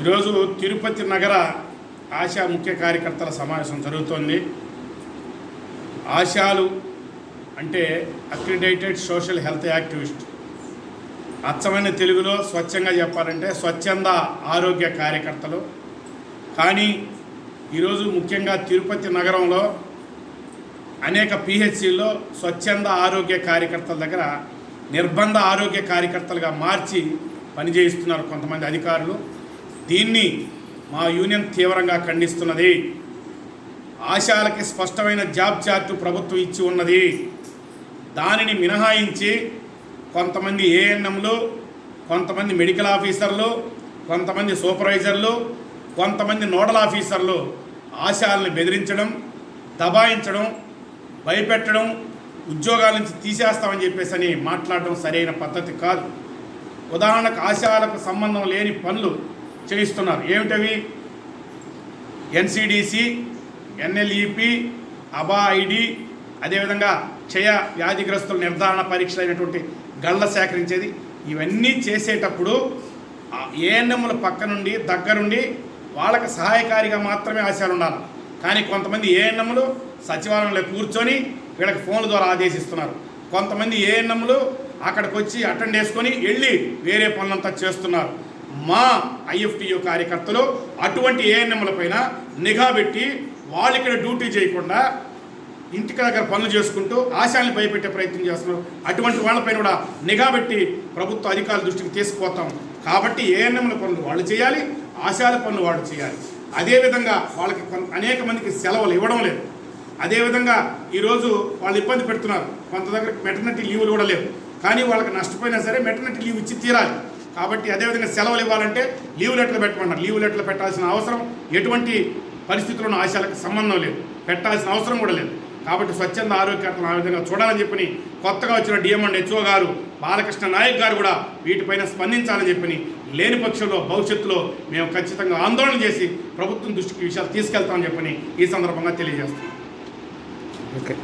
ఈరోజు తిరుపతి నగర ఆశా ముఖ్య కార్యకర్తల సమావేశం జరుగుతోంది. ఆశాలు అంటే అక్రిడేటెడ్ సోషల్ హెల్త్ యాక్టివిస్ట్. అచ్చమైన తెలుగులో స్వచ్ఛంగా చెప్పాలంటే స్వచ్ఛంద ఆరోగ్య కార్యకర్తలు. కానీ ఈరోజు ముఖ్యంగా తిరుపతి నగరంలో అనేక పిహెచ్సిల్లో స్వచ్ఛంద ఆరోగ్య కార్యకర్తల దగ్గర నిర్బంధ ఆరోగ్య కార్యకర్తలుగా మార్చి పనిచేయిస్తున్నారు కొంతమంది అధికారులు. దీన్ని మా యూనియన్ తీవ్రంగా ఖండిస్తున్నది. ఆశాలకి స్పష్టమైన జాబ్ చార్టు ప్రభుత్వం ఇచ్చి ఉన్నది. దానిని మినహాయించి కొంతమంది ఏఎన్ఎంలు కొంతమంది మెడికల్ ఆఫీసర్లు కొంతమంది సూపర్వైజర్లు కొంతమంది నోడల్ ఆఫీసర్లు ఆశాలను బెదిరించడం దబాయించడం భయపెట్టడం ఉద్యోగాల నుంచి తీసేస్తామని చెప్పేసి అని మాట్లాడడం సరైన పద్ధతి కాదు. ఉదాహరణకు ఆశాలకు సంబంధం లేని పనులు చేయిస్తున్నారు. ఏమిటవి? ఎన్సిడిసి ఎన్ఎల్ఈపి అబా ఐడి అదేవిధంగా క్షయ వ్యాధిగ్రస్తుల నిర్ధారణ పరీక్షలు అయినటువంటి గళ్ళ సేకరించేది. ఇవన్నీ చేసేటప్పుడు ఏఎన్ఎంల పక్క నుండి దగ్గరుండి వాళ్ళకి సహాయకారిగా మాత్రమే ఆశయాలు ఉండాలి. కానీ కొంతమంది ఏఎన్ఎంలు సచివాలయంలో కూర్చొని వీళ్ళకి ఫోన్ల ద్వారా ఆదేశిస్తున్నారు. కొంతమంది ఏఎన్ఎంలు అక్కడికి వచ్చి అటెండ్ చేసుకొని వెళ్ళి వేరే పనులంతా చేస్తున్నారు. మా ఐఎఫ్టియు కార్యకర్తలు అటువంటి ఏఎన్ఎంల పైన నిఘా పెట్టి వాళ్ళు ఇక్కడ డ్యూటీ చేయకుండా ఇంటికి దగ్గర పనులు చేసుకుంటూ ఆశాలను భయపెట్టే ప్రయత్నం చేస్తున్నారు. అటువంటి వాళ్ళపైన కూడా నిఘా పెట్టి ప్రభుత్వ అధికారుల దృష్టికి తీసుకుపోతాం. కాబట్టి ఏఎన్ఎంల పనులు వాళ్ళు చేయాలి ఆశాల పనులు వాళ్ళు చేయాలి. అదేవిధంగా వాళ్ళకి కొంత అనేక మందికి సెలవులు ఇవ్వడం లేదు. అదేవిధంగా ఈరోజు వాళ్ళు ఇబ్బంది పెడుతున్నారు. కొంత దగ్గర మెటర్నిటీ లీవులు కూడా లేవు. కానీ వాళ్ళకి నష్టపోయినా సరే మెటర్నిటీ లీవ్ ఇచ్చి తీరాలి. కాబట్టి అదేవిధంగా సెలవులు ఇవ్వాలంటే లీవ్ లెటర్లు పెట్టమన్నారు. లీవ్ లెటర్లు పెట్టాల్సిన అవసరం ఎటువంటి పరిస్థితుల్లోనూ ఆశాలకు సంబంధం లేదు. పెట్టాల్సిన అవసరం కూడా లేదు. కాబట్టి స్వచ్ఛంద ఆరోగ్యకర్తలు ఆ విధంగా చూడాలని చెప్పని కొత్తగా వచ్చిన డిఎం అండ్ హెచ్ఓ గారు బాలకృష్ణ నాయక్ గారు కూడా వీటిపైన స్పందించాలని చెప్పని లేని పక్షంలో భవిష్యత్తులో మేము ఖచ్చితంగా ఆందోళన చేసి ప్రభుత్వం దృష్టికి విషయాలు తీసుకెళ్తామని చెప్పని ఈ సందర్భంగా తెలియజేస్తాం ఓకే.